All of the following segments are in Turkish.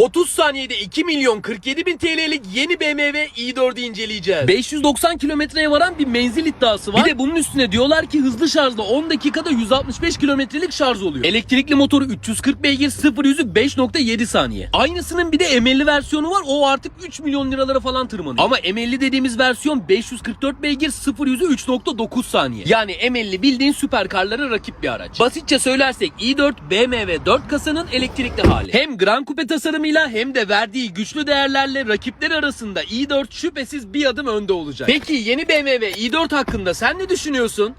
30 saniyede 2 milyon 47 bin TL'lik yeni BMW i4'ü inceleyeceğiz. 590 kilometreye varan bir menzil iddiası var. Bir de bunun üstüne diyorlar ki hızlı şarjla 10 dakikada 165 kilometrelik şarj oluyor. Elektrikli motoru 340 beygir 0 yüzü 5.7 saniye. Aynısının bir de M50 versiyonu var. O artık 3 milyon liralara falan tırmanıyor. Ama M50 dediğimiz versiyon 544 beygir 0 yüzü 3.9 saniye. Yani M50 bildiğin süperkarlara rakip bir araç. Basitçe söylersek i4 BMW 4 kasanın elektrikli hali. Hem Grand Coupe tasarımıyla hem de verdiği güçlü değerlerle rakipler arasında i4 şüphesiz bir adım önde olacak. Peki yeni BMW i4 hakkında sen ne düşünüyorsun?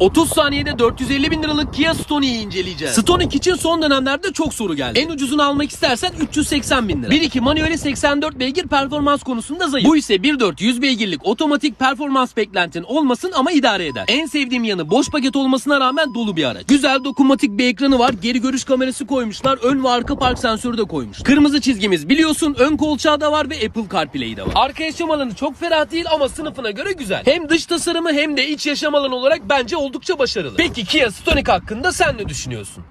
30 saniyede 450 bin liralık Kia Stoni'yi inceleyeceğiz. Stonic için son dönemlerde çok soru geldi. En ucuzunu almak istersen 380 bin lira. 1.2 manueli 84 beygir performans konusunda zayıf. Bu ise 1.4 100 beygirlik otomatik performans beklentin olmasın ama idare eder. En sevdiğim yanı boş paket olmasına rağmen dolu bir araç. Güzel dokunmatik bir ekranı var. Geri görüş kamerası koymuşlar. Ön ve arka park sensörü de koymuş. Kırmızı çizgimiz biliyorsun ön kolçağı da var ve Apple CarPlay de var. Arka yaşam alanı çok ferah değil ama sınıfına göre güzel. Hem dış tasarımı hem de iç yaşam alanı olarak bence oldukça başarılı. Peki Kia Stonic hakkında sen ne düşünüyorsun?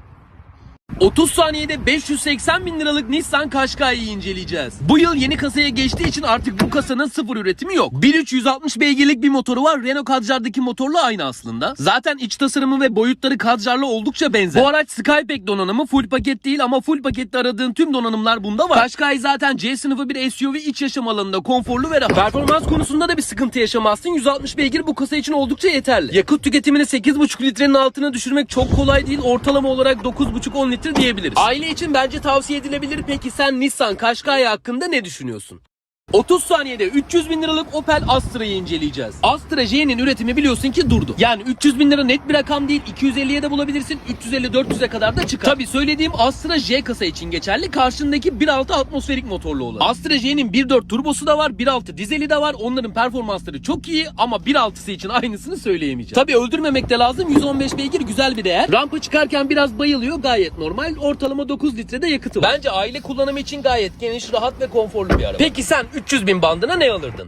30 saniyede 580 bin liralık Nissan Qashqai'yi inceleyeceğiz. Bu yıl yeni kasaya geçtiği için artık bu kasanın sıfır üretimi yok. 1.360 beygirlik bir motoru var. Renault Kadjar'daki motorla aynı aslında. Zaten iç tasarımı ve boyutları Kadjar'la oldukça benzer. Bu araç Skypack donanımı full paket değil ama full pakette aradığın tüm donanımlar bunda var. Qashqai zaten C sınıfı bir SUV iç yaşam alanında konforlu ve rahat. Performans konusunda da bir sıkıntı yaşamazsın. 160 beygir bu kasa için oldukça yeterli. Yakıt tüketimini 8.5 litrenin altına düşürmek çok kolay değil. Ortalama olarak 9.5-10 litre diyebiliriz. Aile için bence tavsiye edilebilir. Peki sen Nissan Qashqai hakkında ne düşünüyorsun? 30 saniyede 300 bin liralık Opel Astra'yı inceleyeceğiz. Astra J'nin üretimi biliyorsun ki durdu. Yani 300 bin lira net bir rakam değil. 250'ye de bulabilirsin. 350-400'e kadar da çıkar. Tabi söylediğim Astra J kasa için geçerli. Karşındaki 1.6 atmosferik motorlu olan. Astra J'nin 1.4 turbosu da var. 1.6 dizeli de var. Onların performansları çok iyi ama 1.6'sı için aynısını söyleyemeyeceğim. Tabi öldürmemek de lazım. 115 beygir güzel bir değer. Rampa çıkarken biraz bayılıyor. Gayet normal. Ortalama 9 litrede yakıtı var. Bence aile kullanımı için gayet geniş, rahat ve konforlu bir araba. Peki sen 300 bin bandına ne alırdın?